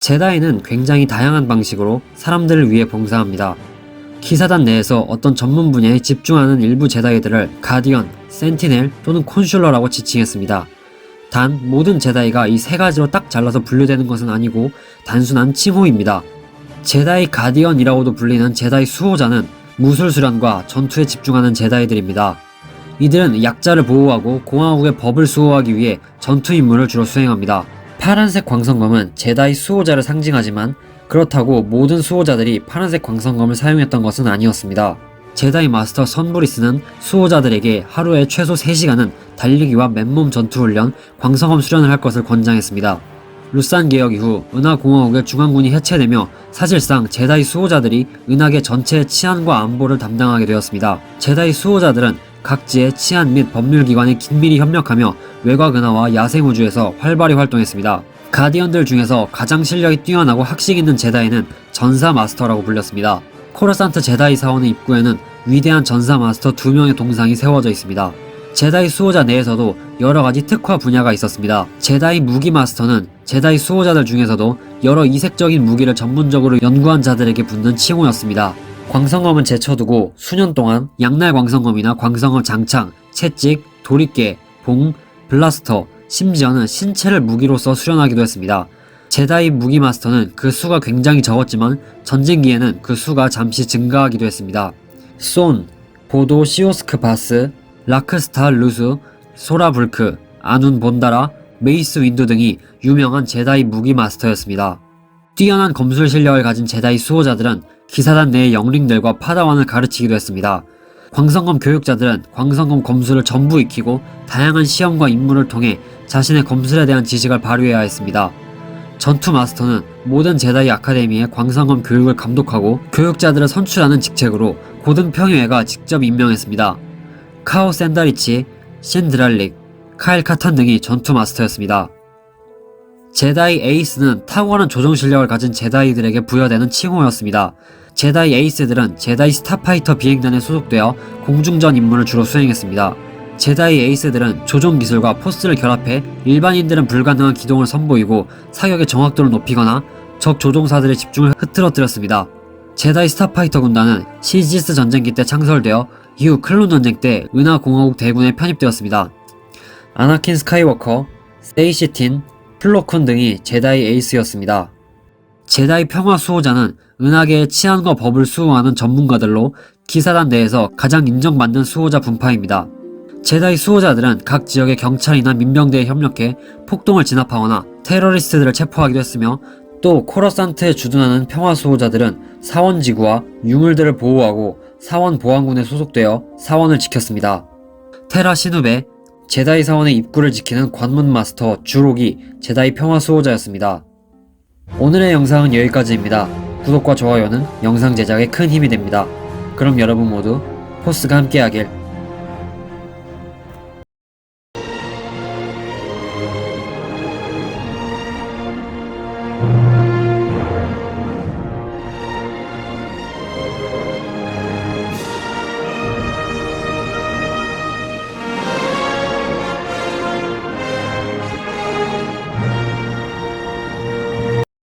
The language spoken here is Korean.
제다이는 굉장히 다양한 방식으로 사람들을 위해 봉사합니다. 기사단 내에서 어떤 전문 분야에 집중하는 일부 제다이들을 가디언, 센티넬 또는 콘슐러라고 지칭했습니다. 단 모든 제다이가 이 세 가지로 딱 잘라서 분류되는 것은 아니고 단순한 칭호입니다. 제다이 가디언이라고도 불리는 제다이 수호자는 무술 수련과 전투에 집중하는 제다이들입니다. 이들은 약자를 보호하고 공화국의 법을 수호하기 위해 전투 임무를 주로 수행합니다. 파란색 광선검은 제다이 수호자를 상징하지만 그렇다고 모든 수호자들이 파란색 광선검을 사용했던 것은 아니었습니다. 제다이 마스터 선브리스는 수호자들에게 하루에 최소 3시간은 달리기와 맨몸 전투 훈련, 광선검 수련을 할 것을 권장했습니다. 루산 개혁 이후 은하공화국의 중앙군이 해체되며 사실상 제다이 수호자들이 은하계 전체의 치안과 안보를 담당하게 되었습니다. 제다이 수호자들은 각지의 치안 및 법률기관에 긴밀히 협력하며 외곽 은하와 야생 우주에서 활발히 활동했습니다. 가디언들 중에서 가장 실력이 뛰어나고 학식 있는 제다이는 전사 마스터라고 불렸습니다. 코르산트 제다이 사원의 입구에는 위대한 전사 마스터 두 명의 동상이 세워져 있습니다. 제다이 수호자 내에서도 여러 가지 특화 분야가 있었습니다. 제다이 무기 마스터는 제다이 수호자들 중에서도 여러 이색적인 무기를 전문적으로 연구한 자들에게 붙는 칭호였습니다. 광성검은 제쳐두고 수년 동안 양날 광성검이나 광성검 장창, 채찍, 도리깨, 봉, 블라스터, 심지어는 신체를 무기로서 수련하기도 했습니다. 제다이 무기 마스터는 그 수가 굉장히 적었지만 전쟁기에는 그 수가 잠시 증가하기도 했습니다. 손, 보도 시오스크 바스, 라크스타 루스, 소라불크, 아눈 본다라, 메이스 윈도 등이 유명한 제다이 무기 마스터였습니다. 뛰어난 검술 실력을 가진 제다이 수호자들은 기사단 내의 영링들과 파다완을 가르치기도 했습니다. 광성검 교육자들은 광성검 검술을 전부 익히고 다양한 시험과 임무를 통해 자신의 검술에 대한 지식을 발휘해야 했습니다. 전투 마스터는 모든 제다이 아카데미의 광성검 교육을 감독하고 교육자들을 선출하는 직책으로 고등 평의회가 직접 임명했습니다. 카오 샌다리치, 신드랄릭, 카일 카탄 등이 전투 마스터였습니다. 제다이 에이스는 탁월한 조종 실력을 가진 제다이들에게 부여되는 칭호였습니다. 제다이 에이스들은 제다이 스타파이터 비행단에 소속되어 공중전 임무를 주로 수행했습니다. 제다이 에이스들은 조종 기술과 포스를 결합해 일반인들은 불가능한 기동을 선보이고 사격의 정확도를 높이거나 적 조종사들의 집중을 흐트러뜨렸습니다. 제다이 스타파이터 군단은 시지스 전쟁기 때 창설되어 이후 클론 전쟁 때 은하 공화국 대군에 편입되었습니다. 아나킨 스카이워커, 세이시틴, 플로쿤 등이 제다이 에이스였습니다. 제다이 평화 수호자는 은하계의 치안과 법을 수호하는 전문가들로 기사단 내에서 가장 인정받는 수호자 분파입니다. 제다이 수호자들은 각 지역의 경찰이나 민병대에 협력해 폭동을 진압하거나 테러리스트들을 체포하기도 했으며 또 코러산트에 주둔하는 평화 수호자들은 사원 지구와 유물들을 보호하고 사원 보안군에 소속되어 사원을 지켰습니다. 테라 시누베, 제다이 사원의 입구를 지키는 관문 마스터 주록이 제다이 평화 수호자였습니다. 오늘의 영상은 여기까지입니다. 구독과 좋아요는 영상 제작에 큰 힘이 됩니다. 그럼 여러분 모두 포스가 함께하길